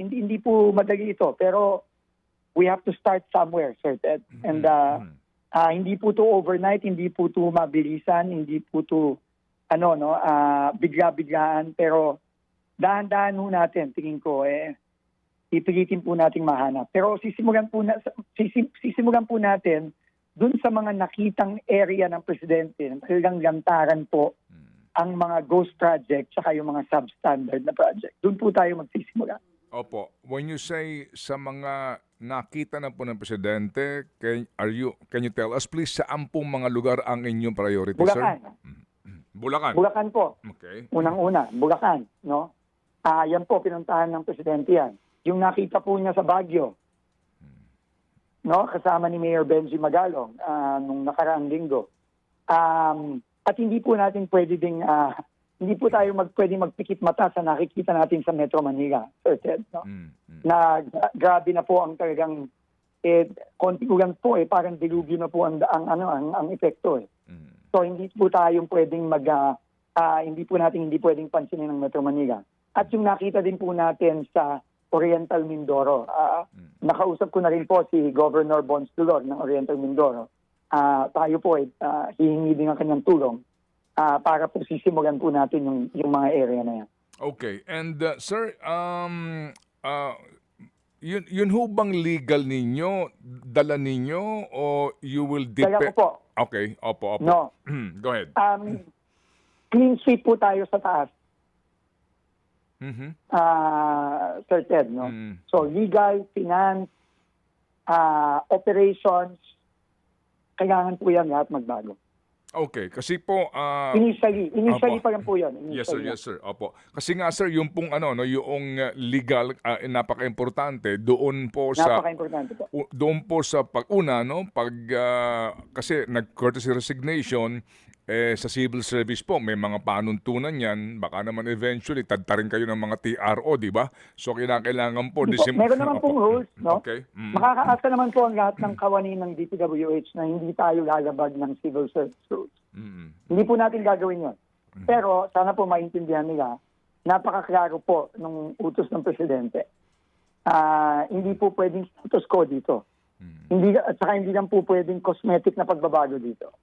hindi, hindi po madali ito. Pero we have to start somewhere, Sir Ted. And uh, Mhm. ah, hindi po to overnight, hindi po to mabilisan, hindi po to ano no, ah, bigla-biglaan pero dahan-dahan ho natin tingin ko eh pipilitin po nating mahanap. Pero sisimulan po na sisim, sisimulan po natin dun sa mga nakitang area ng presidente talagang lantaran po ang mga ghost project saka yung mga substandard na project. Doon po tayo magsisimula. Opo. When you say sa mga nakita na po ng presidente, can, are you, can you tell us please saan pong mga lugar ang inyong priority, Bulacan. sir? Bulacan. Bulacan po. Okay. Unang-una, Bulacan, no? Ah, yan po pinuntahan ng presidente yan. Yung nakita po niya sa Baguio, no? Kasama ni Mayor Benji Magalong ah, nung nakaraang linggo. Um, at hindi po natin pwede ding ah, hindi po tayo mag pwede magpikit mata sa nakikita natin sa Metro Manila, Sir Ted, no? Mm, mm. na gra- grabe na po ang talagang eh, konti ulan po eh parang dilubyo na po ang, ang ano ang, ang epekto eh. Mm. So hindi po tayong pwedeng mag ah, ah, hindi po natin hindi pwedeng pansinin ng Metro Manila. At yung nakita din po natin sa Oriental Mindoro. ah, nakausap ko na rin po si Governor Bons Dulor ng Oriental Mindoro. Ah, tayo po ay ah, hihingi din ang kanyang tulong ah, para po sisimulan po natin yung, yung mga area na yan. Okay. And uh, sir, um uh, yun, yun ho bang legal ninyo, dala ninyo, o you will depend... ko po, Okay, opo, opo. no, Go ahead. um, clean sweep po tayo sa taas, Mhm. ah, Sir Ted, no? Mm. So, legal, finance, ah, operations, kailangan po yan lahat magbago. Okay, kasi po... ah, Initially, initially Opo. pa lang po yan. Yes sir, yes sir. Opo. Kasi nga sir, yung pong ano no, yung uh, legal uh, napaka-importante doon po sa Napaka-importante po. doon po sa pag-una no, pag uh, kasi nag-courtesy resignation eh, sa civil service po, may mga panuntunan yan. Baka naman eventually, tadtarin kayo ng mga TRO, di ba? So, kinakailangan po... Disim- meron naman pong rules, no? Okay. Mm. Makakaasa naman po ang lahat ng kawani ng DPWH na hindi tayo lalabag ng civil service rules. Mm. Hindi po natin gagawin yun. Pero sana po maintindihan nila, napakaklaro po nung utos ng presidente. Ah, hindi po pwedeng status quo dito. Mm. Hindi at saka hindi lang po pwedeng cosmetic na pagbabago dito.